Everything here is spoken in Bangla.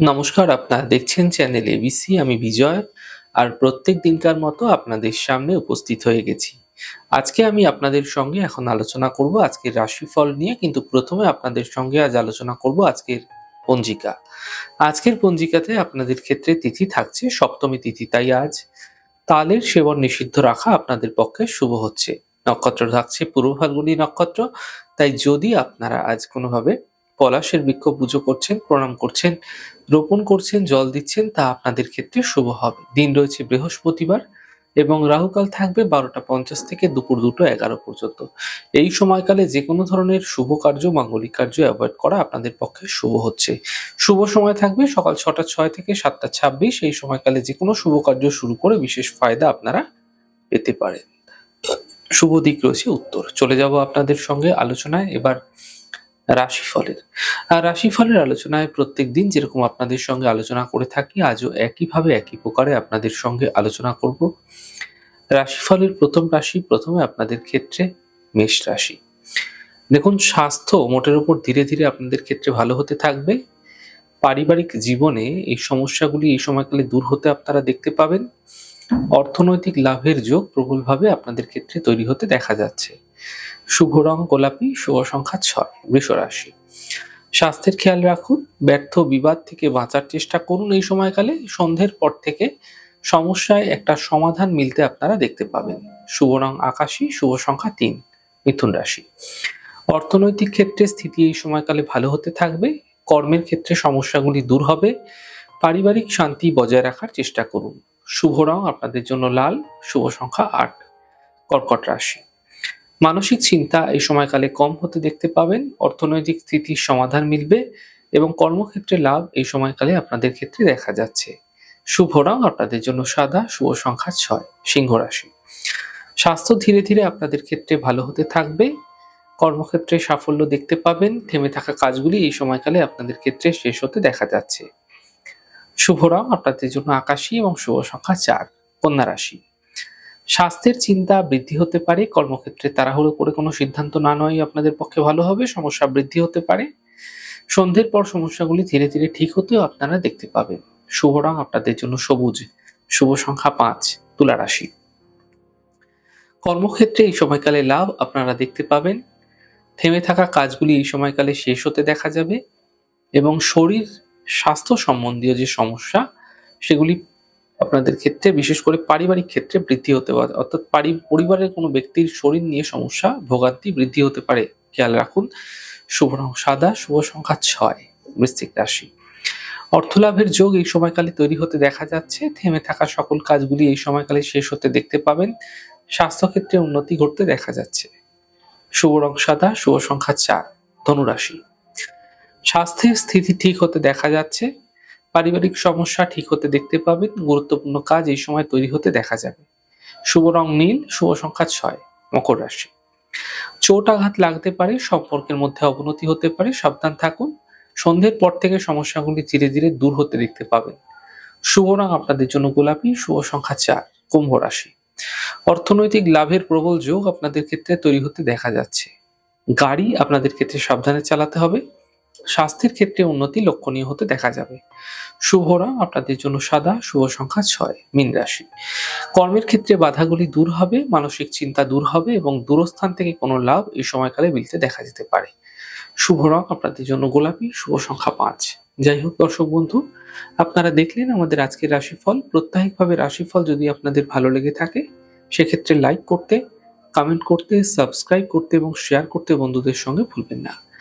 নমস্কার, আপনারা দেখছেন চ্যানেল এবিসি আমি বিজয়, আর প্রত্যেক দিনকার মতো আপনাদের সামনে উপস্থিত হয়ে গেছি। আজকে আমি আপনাদের সঙ্গে এখন আলোচনা করব আজকের রাশিফল নিয়ে, কিন্তু প্রথমে আপনাদের সঙ্গে আজ আলোচনা করব আজকের পঞ্জিকা। আজকের পঞ্জিকাতে আপনাদের ক্ষেত্রে তিথি থাকছে, সপ্তমী তিথি তাই আজ। তালের সেবন নিষিদ্ধ রাখা আপনাদের পক্ষে শুভ হচ্ছে। নক্ষত্র থাকছে পূর্ব ফাল্গুনী নক্ষত্র, তাই যদি আপনারা আজ কোনোভাবে পলাশের বৃক্ষ পুজো করছেন, প্রণাম করছেন, রোপণ করছেন, জল দিচ্ছেন, তা আপনাদের ক্ষেত্রে শুভ হবে। দিন রয়েছে বৃহস্পতিবার এবং রাহুকাল থাকবে বারোটা পঞ্চাশ থেকে দুপুর দুটো এগারো পর্যন্ত। এই সময়কালে যে কোনো ধরনের শুভ কার্য, মাঙ্গলিক কার্য অ্যাভয়েড করা আপনাদের পক্ষে শুভ হচ্ছে। শুভ সময় থাকবে সকাল ছটা ছয় থেকে সাতটা ছাব্বিশ। এই সময়কালে যে কোনো শুভ কার্য শুরু করে বিশেষ ফায়দা আপনারা পেতে পারেন। শুভ দিক রয়েছে উত্তর। চলে যাব আপনাদের সঙ্গে আলোচনায়। এবার রাশিফলের। আর রাশিফলের আলোচনায় প্রত্যেক দিন যেরকম আপনাদের সঙ্গে আলোচনা করে থাকি, আজও একইভাবে একই প্রকারে আপনাদের সঙ্গে আলোচনা করব। রাশিফলের প্রথম রাশি প্রথমে আপনাদের ক্ষেত্রে মেষ রাশি। দেখুন, স্বাস্থ্য মোটের উপর ধীরে ধীরে আপনাদের ক্ষেত্রে ভালো হতে থাকবে। পারিবারিক জীবনে এই সমস্যাগুলি এই সময়কালে দূর হতে আপনারা দেখতে পাবেন। অর্থনৈতিক লাভের যোগ প্রবলভাবে আপনাদের ক্ষেত্রে তৈরি হতে দেখা যাচ্ছে। শুভ রং গোলাপি শুভ সংখ্যা ছয় বৃষ রাশি স্বাস্থ্যের খেয়াল রাখুন, ব্যর্থ বিবাদ থেকে বাঁচার চেষ্টা করুন এই সময়কালে। সন্ধ্যের পর থেকে সমস্যায় একটা সমাধান মিলতে আপনারা দেখতে পাবেন। শুভ রং আকাশী শুভ সংখ্যা তিন, মিথুন রাশি। অর্থনৈতিক ক্ষেত্রে স্থিতি এই সময়কালে ভালো হতে থাকবে। কর্মের ক্ষেত্রে সমস্যাগুলি দূর হবে। পারিবারিক শান্তি বজায় রাখার চেষ্টা করুন। শুভ রং আপনাদের জন্য লাল শুভ সংখ্যা আট, কর্কট রাশি। মানসিক চিন্তা এই সময়কালে কম হতে দেখতে পাবেন, অর্থনৈতিক স্থিতির সমাধান মিলবে এবং কর্মক্ষেত্রে লাভ এই সময়কালে আপনাদের ক্ষেত্রে দেখা যাচ্ছে। শুভ রং আপনাদের জন্য সাদা, শুভ সংখ্যা ছয়, সিংহ রাশি। স্বাস্থ্য ধীরে ধীরে আপনাদের ক্ষেত্রে ভালো হতে থাকবে। কর্মক্ষেত্রে সাফল্য দেখতে পাবেন, থেমে থাকা কাজগুলি এই সময়কালে আপনাদের ক্ষেত্রে শেষ হতে দেখা যাচ্ছে। শুভ রং আপনাদের জন্য আকাশী এবং শুভ সংখ্যা চার, কন্যা রাশি। স্বাস্থ্যের চিন্তা বৃদ্ধি হতে পারে, কর্মক্ষেত্রে তাড়াহুড়ো করে কোনো সিদ্ধান্ত না নেওয়াই আপনাদের পক্ষে ভালো হবে, সমস্যা বৃদ্ধি হতে পারে। সন্ধ্যের পর সমস্যাগুলি ধীরে ধীরে ঠিক হতেও আপনারা দেখতে পাবেন। শুভ রং আপনাদের জন্য সবুজ। শুভ সংখ্যা পাঁচ, তুলা রাশি। কর্মক্ষেত্রে এই সময়কালে লাভ আপনারা দেখতে পাবেন। থেমে থাকা কাজগুলি এই সময়কালে শেষ হতে দেখা যাবে এবং শরীর স্বাস্থ্য সম্বন্ধীয় যে সমস্যা, সেগুলি আপনাদের ক্ষেত্রে, বিশেষ করে পারিবারিক ক্ষেত্রে বৃদ্ধি হতে পারে। অর্থাৎ পরিবারের কোনো ব্যক্তির শরীর নিয়ে সমস্যা, ভোগান্তি বৃদ্ধি হতে পারে। খেয়াল রাখুন, শুভ রং সাদা, শুভ সংখ্যা ছয়, বৃশ্চিক রাশি। অর্থলাভের যোগ এই সময়কালে তৈরি হতে দেখা যাচ্ছে। থেমে থাকা সকল কাজগুলি এই সময়কালে শেষ হতে দেখতে পাবেন। স্বাস্থ্যক্ষেত্রে উন্নতি ঘটতে দেখা যাচ্ছে। শুভ রং সাদা, শুভ সংখ্যা চার, ধনুরাশি। স্বাস্থ্যের স্থিতি ঠিক হতে দেখা যাচ্ছে। পারিবারিক সমস্যা ঠিক হতে দেখতে পাবেন, গুরুত্বপূর্ণ কাজ এই সময় তৈরি হতে দেখা যাবে। শুভ রং নীল, শুভ সংখ্যা ছয়, মকর রাশি। চোট আঘাত লাগতে পারে, সম্পর্কের মধ্যে অবনতি হতে পারে, সাবধান থাকুন। সন্ধ্যের পর থেকে সমস্যাগুলি ধীরে ধীরে দূর হতে দেখতে পাবেন। শুভ রং আপনাদের জন্য গোলাপি, শুভ সংখ্যা চার, কুম্ভ রাশি। অর্থনৈতিক লাভের প্রবল যোগ আপনাদের ক্ষেত্রে তৈরি হতে দেখা যাচ্ছে। গাড়ি আপনাদের ক্ষেত্রে সাবধানে চালাতে হবে। স্বাস্থ্যের ক্ষেত্রে উন্নতি লক্ষণীয় হতে দেখা যাবে। শুভ রং আপনাদের জন্য সাদা, শুভ সংখ্যা ছয়, মিন রাশি। কর্মের ক্ষেত্রে বাধাগুলি দূর হবে, মানসিক চিন্তা দূর হবে এবং দূরস্থান থেকে কোনো লাভ এই সময়কালে মিলতে দেখা যেতে পারে। শুভ রং আপনাদের জন্য গোলাপি, শুভ সংখ্যা পাঁচ। যাই হোক দর্শক বন্ধু, আপনারা দেখলেন আমাদের আজকের রাশিফল। প্রত্যাহিকভাবে রাশিফল যদি আপনাদের ভালো লেগে থাকে, সেক্ষেত্রে লাইক করতে কমেন্ট করতে সাবস্ক্রাইব করতে এবং শেয়ার করতে বন্ধুদের সঙ্গে ভুলবেন না।